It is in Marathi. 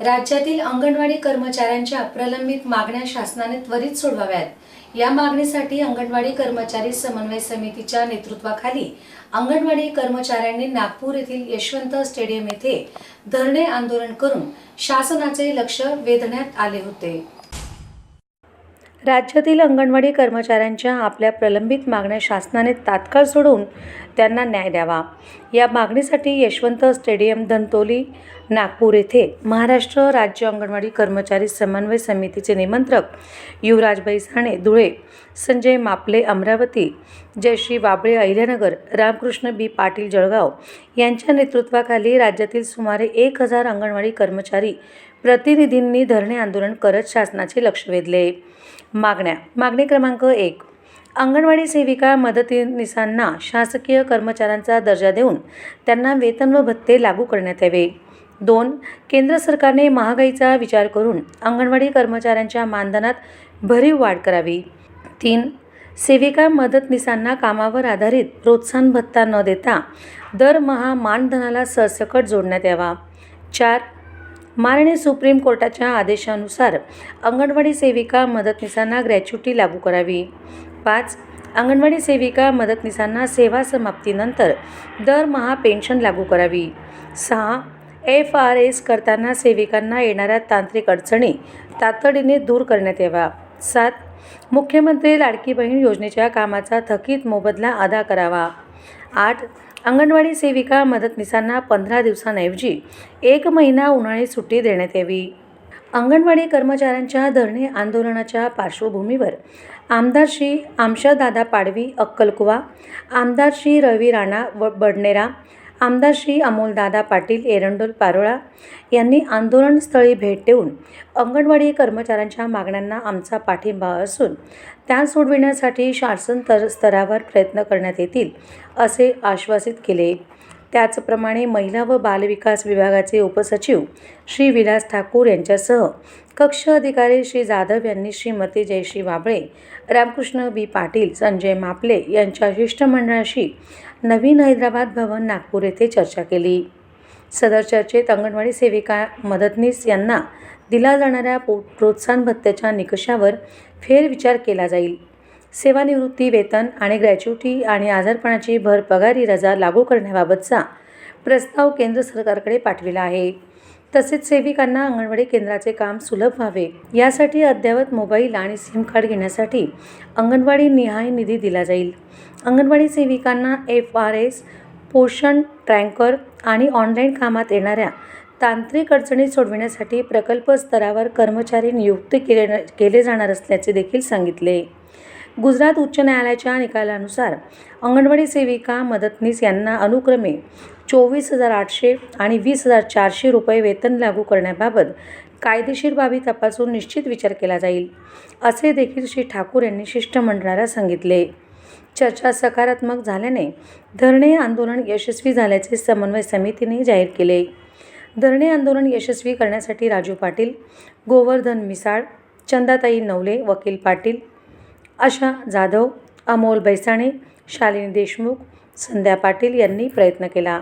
राज्यातील अंगणवाडी कर्मचाऱ्यांच्या प्रलंबित मागण्या शासनाने त्वरित सोडवाव्यात. या मागणीसाठी अंगणवाडी कर्मचारी समन्वय समितीच्या नेतृत्वाखाली अंगणवाडी कर्मचाऱ्यांनी नागपूर येथील यशवंत स्टेडियम येथे धरणे आंदोलन करून शासनाचे लक्ष वेधण्यात आले होते. राज्यातील अंगणवाडी कर्मचाऱ्यांच्या आपल्या प्रलंबित मागण्या शासनाने तात्काळ सोडवून त्यांना न्याय द्यावा. या मागणीसाठी यशवंत स्टेडियम धनतोली नागपूर येथे महाराष्ट्र राज्य अंगणवाडी कर्मचारी समन्वय समितीचे निमंत्रक युवराज बैसाणे धुळे संजय मापले अमरावती जयश्री बाबळे अहिल्यानगर रामकृष्ण बी. पाटील जळगाव यांच्या नेतृत्वाखाली राज्यातील सुमारे एक हजार अंगणवाडी कर्मचारी प्रतिनिधींनी धरणे आंदोलन करत शासनाचे लक्ष वेधले. मागण्या. मागणी क्रमांक एक. अंगणवाडी सेविका मदतनीसांना शासकीय कर्मचाऱ्यांचा दर्जा देऊन त्यांना वेतन व भत्ते लागू करण्यात यावे. दोन. केंद्र सरकारने महागाईचा विचार करून अंगणवाडी कर्मचाऱ्यांच्या मानधनात भरीव वाढ करावी. तीन. सेविका मदतनीसांना कामावर आधारित प्रोत्साहन भत्ता न देता दरमहा मानधनाला सरसकट जोडण्यात यावा. चार. माननीय सुप्रीम कोर्टाच्या आदेशानुसार अंगणवाडी सेविका मदतनीसांना ग्रॅच्युटी लागू करावी. पाच अंगणवाडी सेविका मदतनीसांना सेवा समाप्तीनंतर दरमहा पेन्शन लागू करावी. सहा एफ आर एस करताना सेविकांना येणाऱ्या तांत्रिक अडचणी तातडीने दूर करण्यात यावा सात मुख्यमंत्री लाडकी बहीण योजनेच्या कामाचा थकीत मोबदला अदा करावा. आठ अंगणवाडी सेविका मदतनीसांना पंधरा दिवसांऐवजी एक महिना उन्हाळी सुट्टी देण्यात यावी. अंगणवाडी कर्मचाऱ्यांच्या धरणे आंदोलनाच्या पार्श्वभूमीवर आमदार श्री आमशादादा पाडवी अक्कलकुवा आमदार श्री रवी राणा व बडनेरा आमदार श्री अमोलदादा पाटील एरंडोल पारोळा यांनी आंदोलनस्थळी भेट देऊन अंगणवाडी कर्मचाऱ्यांच्या मागण्यांना आमचा पाठिंबा असून त्या सोडविण्यासाठी शासन तर स्तरावर प्रयत्न करण्यात येतील असे आश्वासित केले. त्याचप्रमाणे महिला व बालविकास विभागाचे उपसचिव श्री विलास ठाकूर यांच्यासह कक्ष अधिकारी श्री जाधव यांनी श्रीमती जयश्री वाबळे रामकृष्ण बी पाटील संजय मापले यांच्या शिष्टमंडळाशी नवीन हैदराबाद भवन नागपूर येथे चर्चा केली. सदर चर्चेत अंगणवाडी सेविका मदतनीस यांना दिला जाणाऱ्या पो प्रोत्साहन भत्त्याच्या निकषावर फेरविचार केला जाईल. सेवानिवृत्ती वेतन आणि ग्रॅच्युटी आणि आजारपणाची भर पगारी रजा लागू करण्याबाबतचा प्रस्ताव केंद्र सरकारकडे पाठविला आहे. तसेच सेविकांना अंगणवाडी केंद्राचे काम सुलभ व्हावे. यासाठी अद्ययावत मोबाईल आणि सिम कार्ड घेण्यासाठी अंगणवाडी निहाय निधी दिला जाईल. अंगणवाडी सेविकांना एफ आर एस पोषण ट्रँकर आणि ऑनलाईन कामात येणाऱ्या तांत्रिक अडचणी सोडविण्यासाठी प्रकल्प स्तरावर कर्मचारी नियुक्त केले केले जाणार असल्याचे देखील सांगितले. गुजरात उच्च न्यायालयाच्या निकालानुसार अंगणवाडी सेविका मदतनीस यांना अनुक्रमे चोवीस हजार आठशे आणि वीस हजार चारशे रुपये वेतन लागू करण्याबाबत कायदेशीर बाबी तपासून निश्चित विचार केला जाईल असे देखील श्री ठाकूर यांनी शिष्टमंडळाला सांगितले. चर्चा सकारात्मक झाल्याने धरणे आंदोलन यशस्वी झाल्याचे समन्वय समितीने जाहीर केले. धरणे आंदोलन यशस्वी करण्यासाठी राजू पाटील गोवर्धन मिसाळ चंदाताई नवले वकील पाटील आशा जाधव अमोल बैसाणे शालिनी देशमुख संध्या पाटील यांनी प्रयत्न केला.